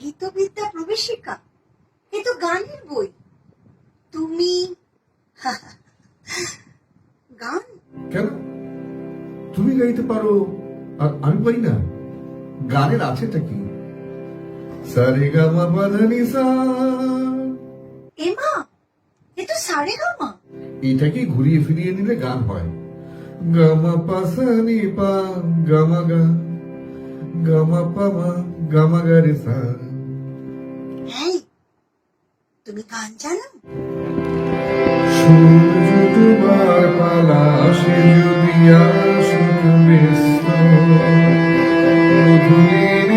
গীতবিদ্যা প্রবেশিকা? এ তো গানের বই। তুমি? গান? কেন? তুমি গাইতে পারো আর আমি পারি না? গানের আছেটা কি? সারে গামা বাধানি সা এমা এ তো সারে গামা। এটাকে ঘুরিয়ে ফিরিয়ে নিলে গান হয়? গামা পাসানি পা গামা গা। গামা পামা গামা গারে সা এই তুমি গান জানো? তোমার পালা আসে যদি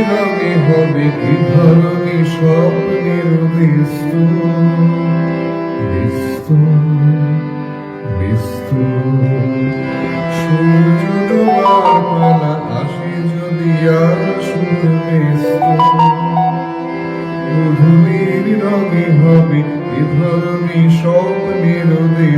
রঙে হবে কি ধরনের স্বপ্নের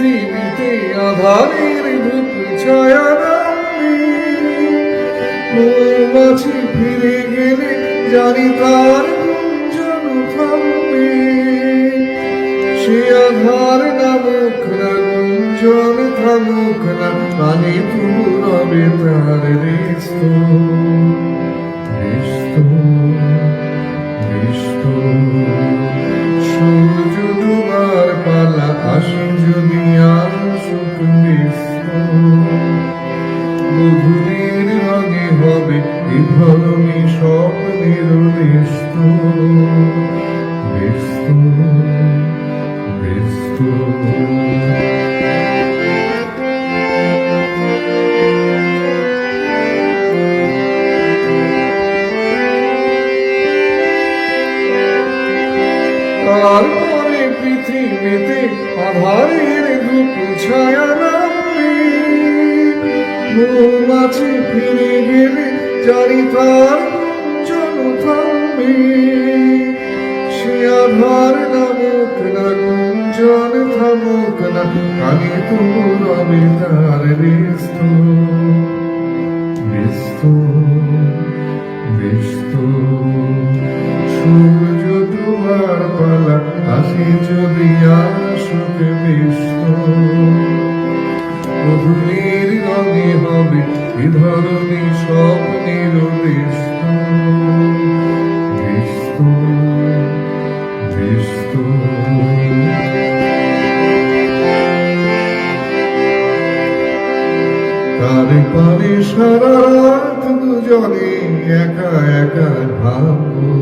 পৃথিবীতে আধারের ধূপ ছায়া ফিরে গেলে জানি তার সে আধার সূর্য ডুবার পালা আসে যদি ধরনী স্বপ্নের ব্যস্ত তারপরে পৃথিবীতে আধারের ধূপ ছায়া নামবে। ফিরে গেলে জানি তার গুঞ্জন থামবে সে আধার নামুক না গুঞ্জন থামুক না আমি তার ব্যস্ত সূর্য তোমার পালা, আসে যদি আসুক ব্যস্ত। মধুরের রঙে হবে এ পারে সারা রাত দুজনে একা একা ভাববো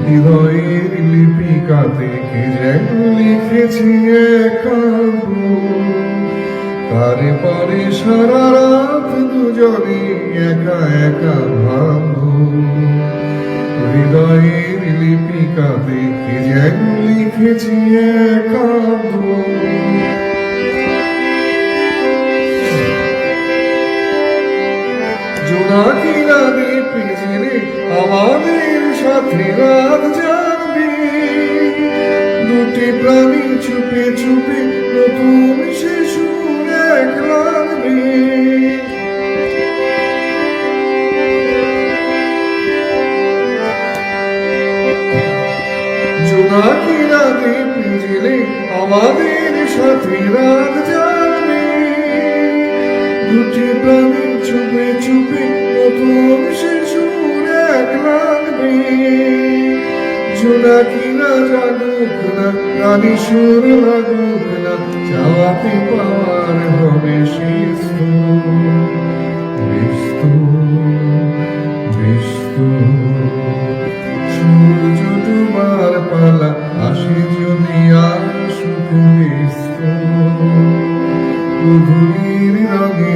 হৃদয়ের লিপিকাতে কে যেন লিখেছি একা তারে পারে সারা রাত দুজনে একা একা ভাববো হৃদয়ের লিপিকাতে কে যেন লিখেছি একা সাথে রাত জানবে দুটি প্রাণী চুপে চুপে নতুন শিশু এক লাগবে জোনাকি পিছনে আমাদের সাথে রাত দুটি প্রাণী চুপে চুপে সোনা কিনা না আমি সুর লাগুক না চাওয়াতে পাওয়ার হবে শিস্তু বিস্তু বিস্তু সূর্য তোমার পালা, আসে যদি আর শুধু বিস্তু ধুলির রাগে